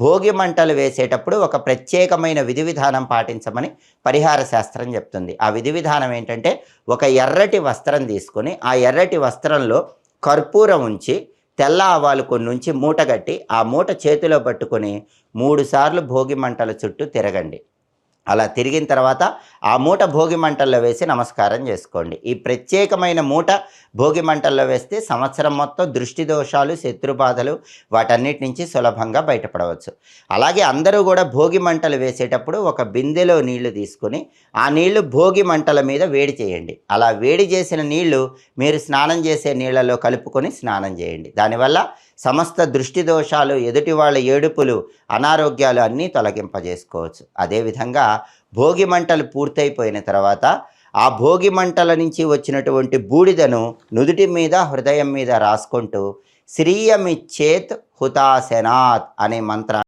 భోగి మంటలు వేసేటప్పుడు ఒక ప్రత్యేకమైన విధి విధానం పాటించమని పరిహార శాస్త్రం చెప్తుంది. ఆ విధి విధానం ఏంటంటే ఒక ఎర్రటి వస్త్రం తీసుకొని ఆ ఎర్రటి వస్త్రంలో కర్పూరం ఉంచి తెల్ల ఆవాలు కొన్ని ఉంచి మూట కట్టి ఆ మూట చేతిలో పట్టుకొని మూడుసార్లు భోగి మంటల చుట్టూ తిరగండి. అలా తిరిగిన తర్వాత ఆ మూట భోగి మంటల్లో వేసి నమస్కారం చేసుకోండి. ఈ ప్రత్యేకమైన మూట భోగి మంటల్లో వేస్తే సంవత్సరం మొత్తం దృష్టి దోషాలు శత్రుబాధలు వాటన్నిటి నుంచి సులభంగా బయటపడవచ్చు. అలాగే అందరూ కూడా భోగి మంటలు వేసేటప్పుడు ఒక బిందెలో నీళ్ళు తీసుకొని ఆ నీళ్ళు భోగి మంటల మీద వేడి చేయండి. అలా వేడి చేసిన నీళ్ళు మీరు స్నానం చేసే నీళ్ళలో కలుపుకొని స్నానం చేయండి. దానివల్ల సమస్త దృష్టి దోషాలు ఎదుటి వాళ్ళ ఏడుపులు అనారోగ్యాలు అన్నీ తొలగింపజేసుకోవచ్చు. అదేవిధంగా భోగి మంటలు పూర్తయిపోయిన తర్వాత ఆ భోగి మంటల నుంచి వచ్చినటువంటి బూడిదను నుదుటి మీద హృదయం మీద రాసుకుంటూ శ్రీయమిచ్చేత్ హుతాసెనాత్ అనే మంత్రాన్ని